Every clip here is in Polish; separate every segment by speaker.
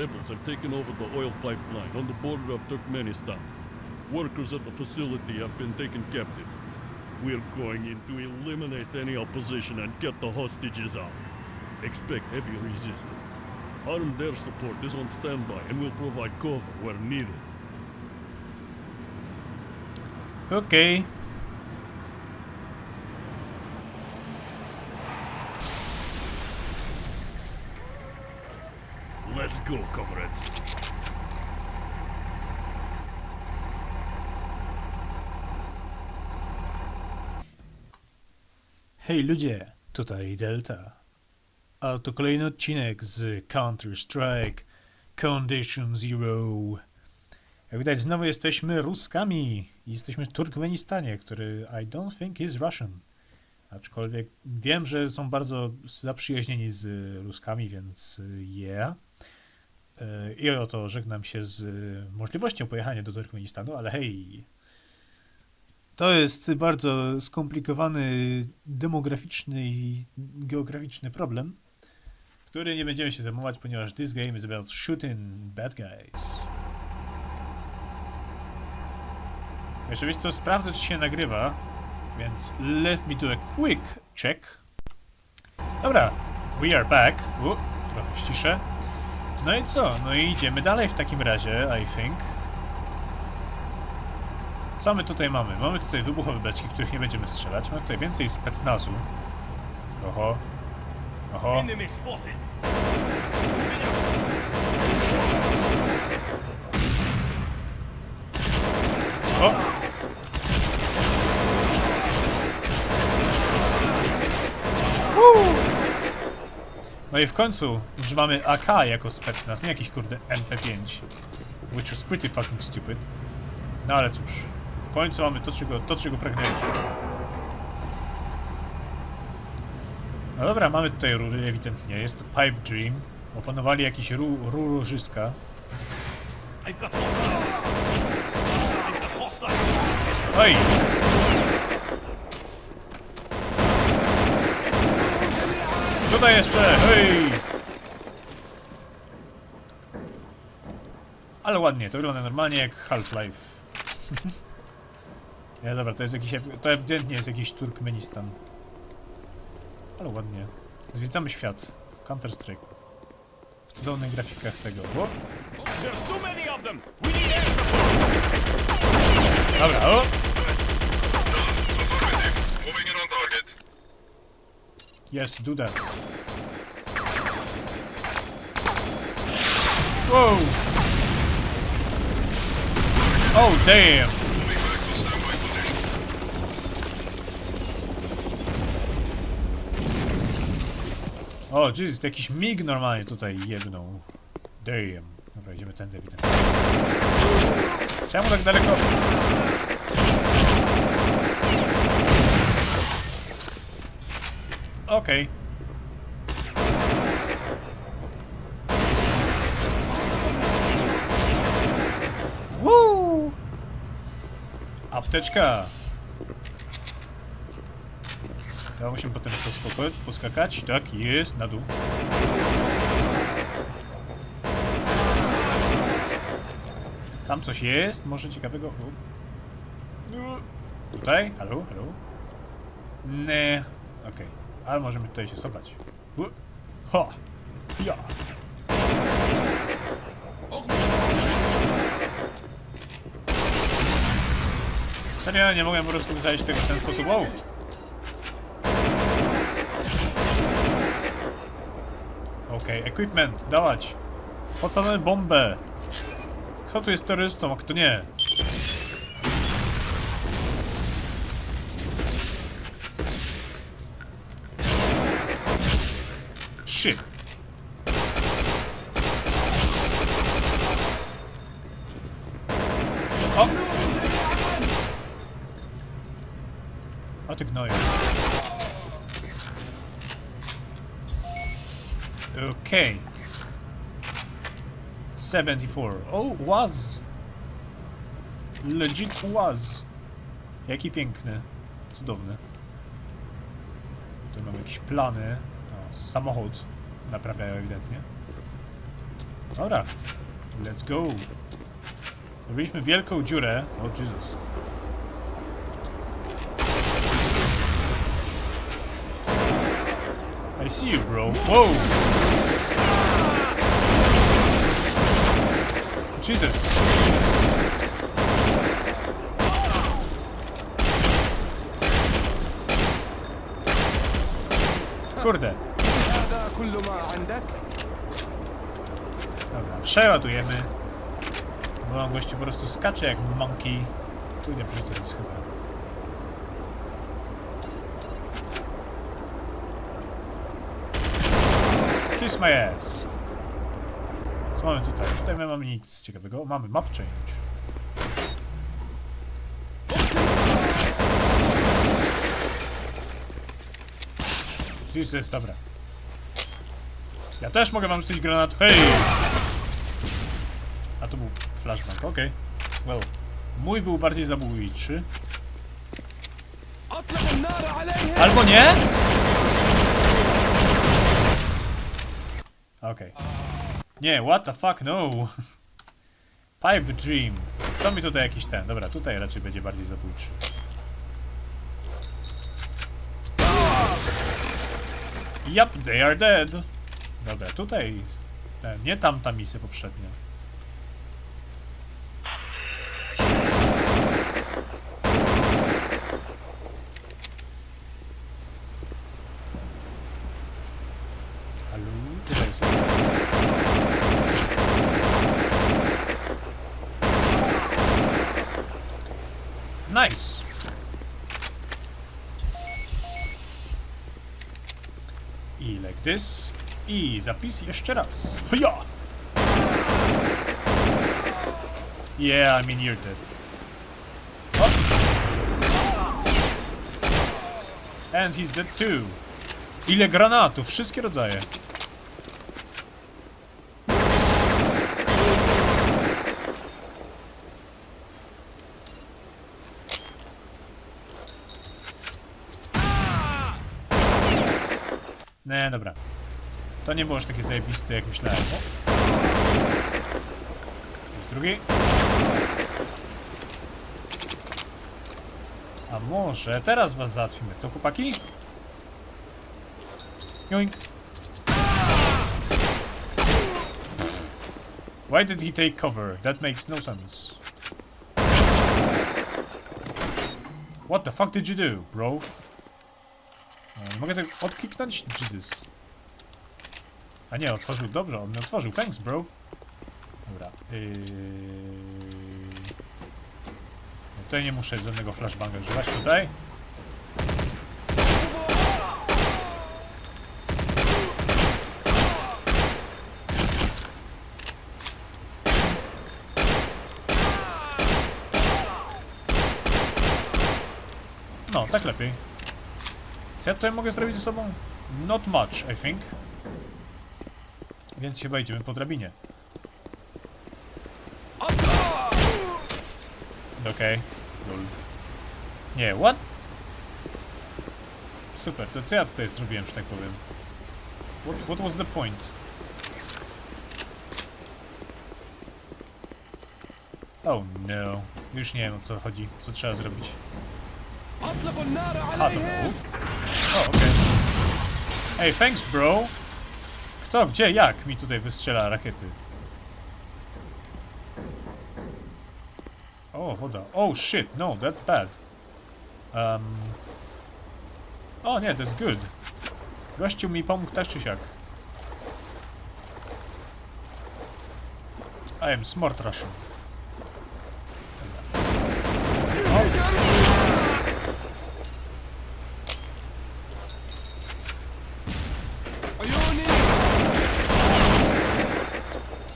Speaker 1: Rebels have taken over the oil pipeline on the border of Turkmenistan. Workers at the facility have been taken captive. We're going in to eliminate any opposition and get the hostages out. Expect heavy resistance. Armed air support is on standby and will provide cover where needed.
Speaker 2: Okej.
Speaker 1: Go, comrades.
Speaker 2: Hej ludzie, tutaj Delta. A to kolejny odcinek z Counter-Strike Condition Zero. Jak widać, znowu jesteśmy Ruskami. Jesteśmy w Turkmenistanie, który I don't think is Russian. Aczkolwiek wiem, że są bardzo zaprzyjaźnieni z Ruskami, więc yeah. I oto żegnam się z możliwością pojechania do Turkmenistanu, ale hej, to jest bardzo skomplikowany demograficzny i geograficzny problem, który nie będziemy się zajmować, ponieważ this game is about shooting bad guys. Jeszcze wiecie co, sprawdzę czy się nagrywa, więc let me do a quick check. Dobra, we are back. U, trochę ściszę. No i co? No i idziemy dalej w takim razie, I think. Co my tutaj mamy? Mamy tutaj wybuchowe beczki, których nie będziemy strzelać. Mamy tutaj więcej specnazu. Oho. Oho.
Speaker 1: Enemy spotted.
Speaker 2: O! Woo! No i w końcu używamy AK jako specnaz, nie jakiś kurde MP5. Which was pretty fucking stupid. No ale cóż, w końcu mamy to, czego, to, czego pragnęliśmy. No dobra, mamy tutaj rury ewidentnie. Jest to Pipe Dream. Opanowali jakieś ru,
Speaker 1: hostiles.
Speaker 2: Oj! Tutaj jeszcze, hej! Ale ładnie, to wygląda normalnie jak Half-Life. Nie, dobra, to jest jakiś, to ewidentnie jest jakiś Turkmenistan. Ale ładnie. Zwiedzamy świat w Counter-Strike. W cudownych grafikach tego. O,
Speaker 1: There's too many of them. We need air support.
Speaker 2: dobra, o!
Speaker 3: Moving in on target.
Speaker 2: Yes, do that. Whoa! Oh, damn! O, Jesus, to jakiś mig normalnie tutaj jebnął. Damn. Dobra, idziemy tędy ewidentnie. Czemu tak daleko? Okej. Woo! Apteczka! Ja musimy potem poskakać, poskakać. Tak, jest, na dół. Tam coś jest, może ciekawego. U. Tutaj? Halo, halo? Nie. Okej, ale możemy tutaj się schować. U. Ha! Ja! Serio, nie mogłem po prostu wysadzić tego w ten sposób. Wow! Okej, equipment, dawać. Podsadzamy bombę. Kto tu jest terrorystą, a kto nie? Shit. O! A ty gnoju. Okay. 74. Oh, was. Legit was. Jaki piękny. Cudowny. Tu mamy jakieś plany. Samochód naprawiają ewidentnie. Dobra. Let's go. Robiliśmy wielką dziurę. O Jesus. I see you, bro. Whoa! Jesus. Kurde. Dobra, przeładujemy. Bo on gościu po prostu skacze jak monkey. Tu nie wrzucę nic chyba. Kiss my ass. Co mamy tutaj? Tutaj my mamy nic ciekawego. Mamy map change. Jesus, dobra. Ja też mogę wam rzucić granat. Hej! A to był flashbang, okej. Okay. Well, mój był bardziej zabójczy. Albo nie? Okej. Okay. Nie, what the fuck, no! Pipe Dream. Co mi tutaj jakiś ten? Dobra, tutaj raczej będzie bardziej zabójczy. Yup, they are dead. Dobra, tutaj... Ten, nie tamta misja poprzednia. Halo? Tutaj. Nice! I like this. I zapis jeszcze raz. Hyja! Yeah, I mean you're dead. O! And he's dead too. Ile granatów? Wszystkie rodzaje. Nie, dobra. To nie było aż takie zajebiste, jak myślałem. O. Jest drugi. A może teraz was załatwimy, co chłopaki? Joink. Why did he take cover? That makes no sense. What the fuck did you do, bro? Nie mogę tego odkliknąć? Jesus. A nie, otworzył. Dobrze, on mnie otworzył. Thanks, bro. Dobra. Yy... Tutaj nie muszę żadnego flashbanga używać. Tutaj. No, tak lepiej. Co ja tutaj mogę zrobić ze sobą? Not much, I think. Więc chyba idziemy po drabinie. Okej. Okay. Lul. Nie, what? Super, to co ja tutaj zrobiłem, że tak powiem? What, what was the point? Oh no. Już nie wiem o co chodzi, co trzeba zrobić. A, to był. O, okej. Okay. Hey, thanks, bro! Kto, gdzie, jak mi tutaj wystrzela rakiety? O, woda. Oh shit, no, that's bad. Um. O nie, that's good. Gościu mi pomógł tak czy siak. I am smart Russian.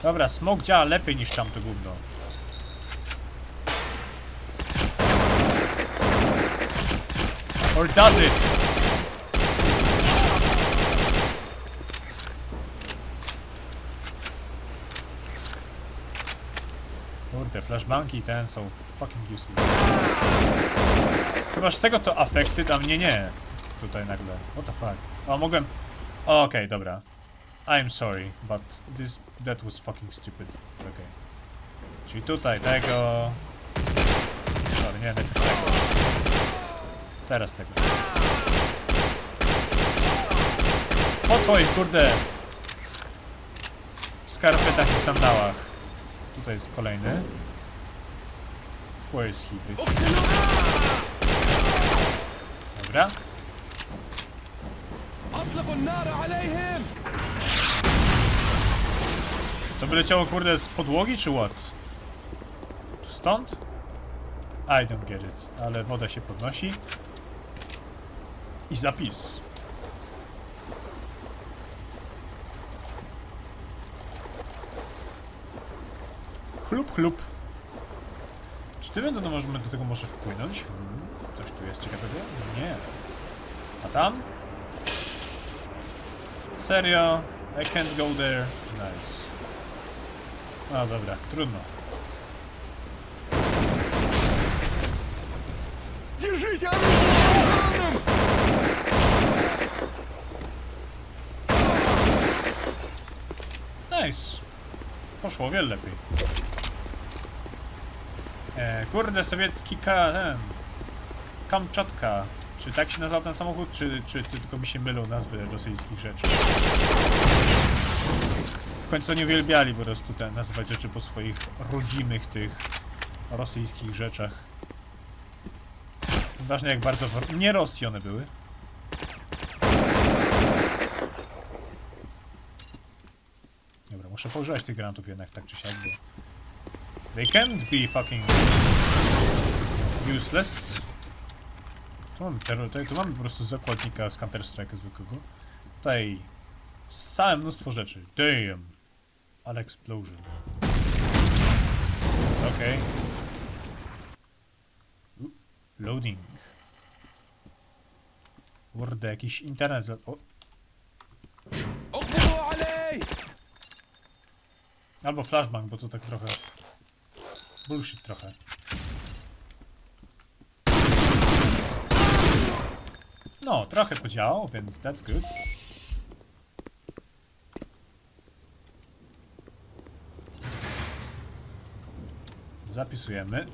Speaker 2: Dobra, smok działa lepiej niż tamto gówno. Or does it? Kurde, flashbanki ten są fucking useless. Chyba z tego to affected, a mnie nie. Tutaj nagle. What the fuck? O, mogłem... Okej, dobra. I'm sorry, but this that was fucking stupid. Okay. Czyli tutaj tego. Sorry, nie, najpierw tego. Teraz tego. Po twoich kurde skarpetach i sandałach. Tutaj jest kolejny. Where is he, bitch? Dobra.
Speaker 4: اطلقوا النار عليهم
Speaker 2: To by leciało kurde z podłogi czy what? Stąd? I don't get it. Ale woda się podnosi. I zapis. Chlup, chlup. Czy ty będę, no możemy do tego może wpłynąć? Hmm. Coś tu jest ciekawego? Nie. A tam? Serio? I can't go there. Nice. No dobra, trudno.
Speaker 4: держись оружие
Speaker 2: Nice. Poszło o wiele lepiej. E, kurde, sowiecki K... Ten, Kamczatka. Czy tak się nazywa ten samochód, czy, czy tylko mi się mylą nazwy rosyjskich rzeczy? W końcu nie uwielbiali po prostu te nazywać rzeczy po swoich rodzimych tych rosyjskich rzeczach. Ważne jak bardzo nie Rosji one były. Dobra, muszę poużywać tych granatów jednak tak czy siak, bo... They can't be fucking... useless. Tu terror, tutaj, tu mamy po prostu zakładnika z Counter-Strike'a zwykłego. Tutaj... Całe mnóstwo rzeczy. Damn! Ale explosion. Okay. Loading. Kurde, jakiś internet za... O. Albo flashbang, bo to tak trochę... Bullshit trochę. No, trochę podziałał, więc that's good. Zapisujemy.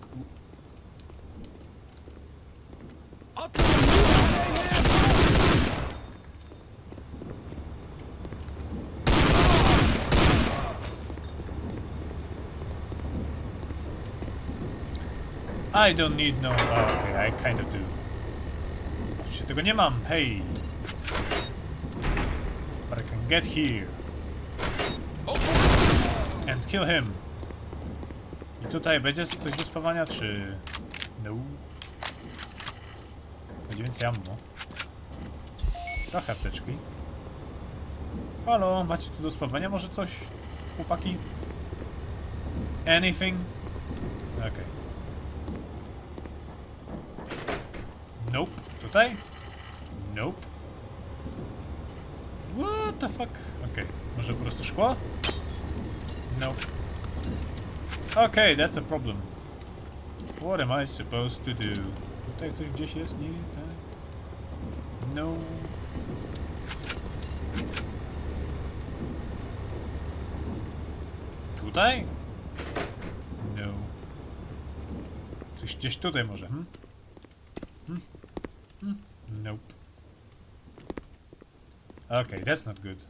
Speaker 2: I don't need no... Oh, okay, I kind of do. Oczywiście tego nie mam, hej! But I can get here. And kill him. Tutaj będzie coś do spawania, czy... No. Będzie więcej ammo. Trochę apteczki. Halo, macie tu do spawania może coś? Chłopaki? Anything? Okej. Nope. Tutaj? Nope. What the fuck? Okej. Może po prostu szkło? Nope. Okay, that's a problem. What am I supposed to do? Tutaj coś gdzieś jest? Nie, tak? No. Tutaj? No. Coś gdzieś tutaj może, hm? Hmm? Hmm? Nope. Okay, that's not good.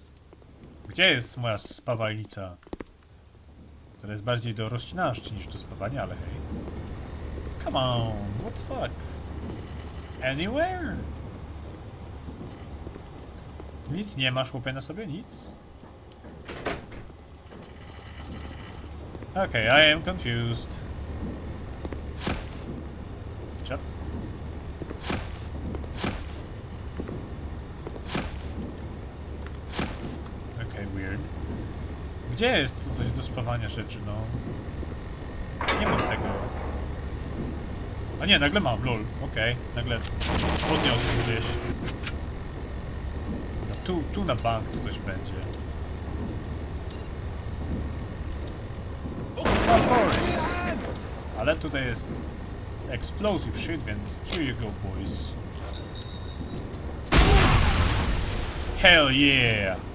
Speaker 2: Gdzie jest moja spawalnica? Która jest bardziej do rozcinaszczy niż do spawania, ale hej. Come on, what the fuck? Anywhere? Ty nic nie masz, chłopie, na sobie? Nic? Okay, I am confused. Gdzie jest tu coś do spawania rzeczy, no? Nie mam tego. A nie, nagle mam, lol. Okej, nagle podniosłem gdzieś. No, tu, tu na bank ktoś będzie. Of course! Ale tutaj jest explosive shit, więc here you go, boys. Hell yeah!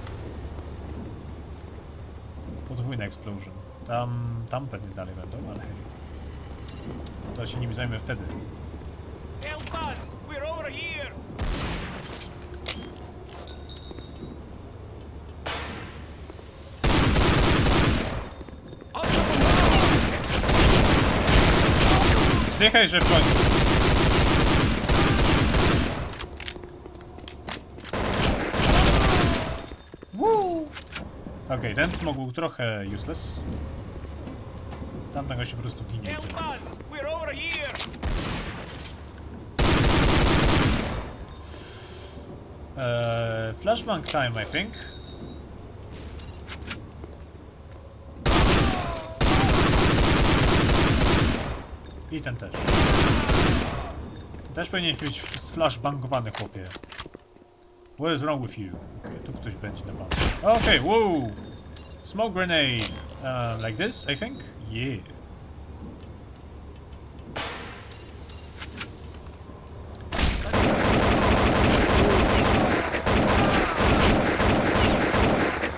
Speaker 2: Mine Explosion. Tam, tam pewnie dalej będą, ale hej. To się nim zajmę wtedy.
Speaker 4: Help us! We're over here!
Speaker 2: Zdychaj, że w końcu. Ten smog był trochę useless. Tamtego się po prostu ginie. Eee, flashbang time, I think. I ten też. Też powinien być sflashbangowany, chłopie. What is wrong with you? Okay, tu ktoś będzie na bank. Okay, whoa! Smoke grenade. Uh, like this, I think? Yeah.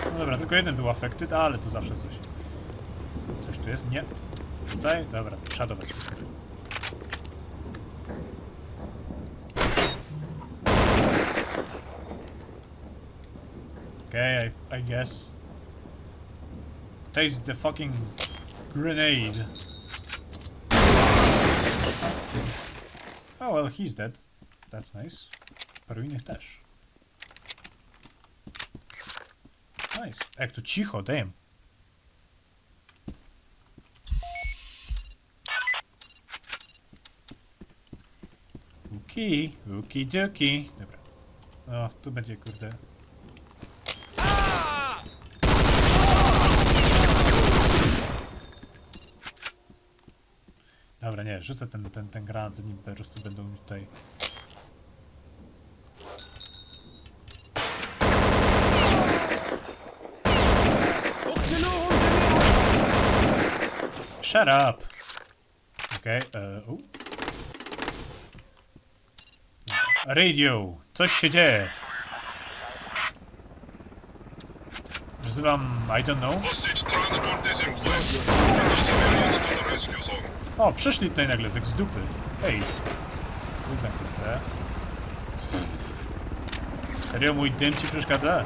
Speaker 2: No dobra, tylko jeden był affected, ale to zawsze coś. Coś tu jest? Nie. Tutaj? Dobra, przodować. Okay, I, I guess. Taste the fucking grenade. Oh well, he's dead. That's nice. Paru innych też. Nice. Jak tu cicho, damn. Uki, uki doki. Dobra. O, tu będzie kurde. Dobra, nie, rzucę ten, ten, ten granat, zanim po prostu będą mi tutaj... Shut up! Okej, e, okay, uh, Radio! Coś się dzieje! Wzywam... I don't know. O, przyszli tutaj nagle, tak z dupy. Ej. Tu jest zamknięte. Serio, mój dym ci przeszkadza?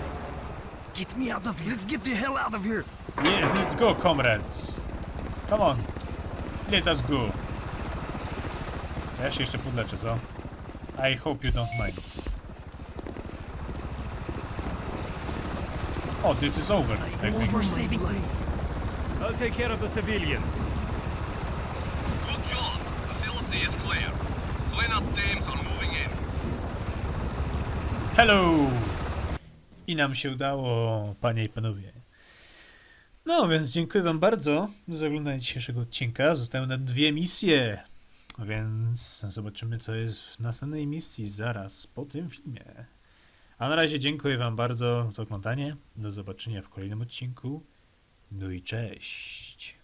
Speaker 5: Get me out of here. Let's get the hell out of here.
Speaker 2: Yes, let's go, comrades. Come on. Let us go. Ja się jeszcze podleczę, co? I hope you don't mind. Oh, this is over, I think.
Speaker 4: I'll take care of the civilians.
Speaker 3: Good job. Facility is clear. Cleanup teams are moving in.
Speaker 2: Hello! I nam się udało, panie i panowie. No, więc dziękuję wam bardzo za oglądanie dzisiejszego odcinka. Zostały na dwie misje. Więc zobaczymy, co jest w następnej misji zaraz po tym filmie. A na razie dziękuję wam bardzo za oglądanie. Do zobaczenia w kolejnym odcinku. No i cześć.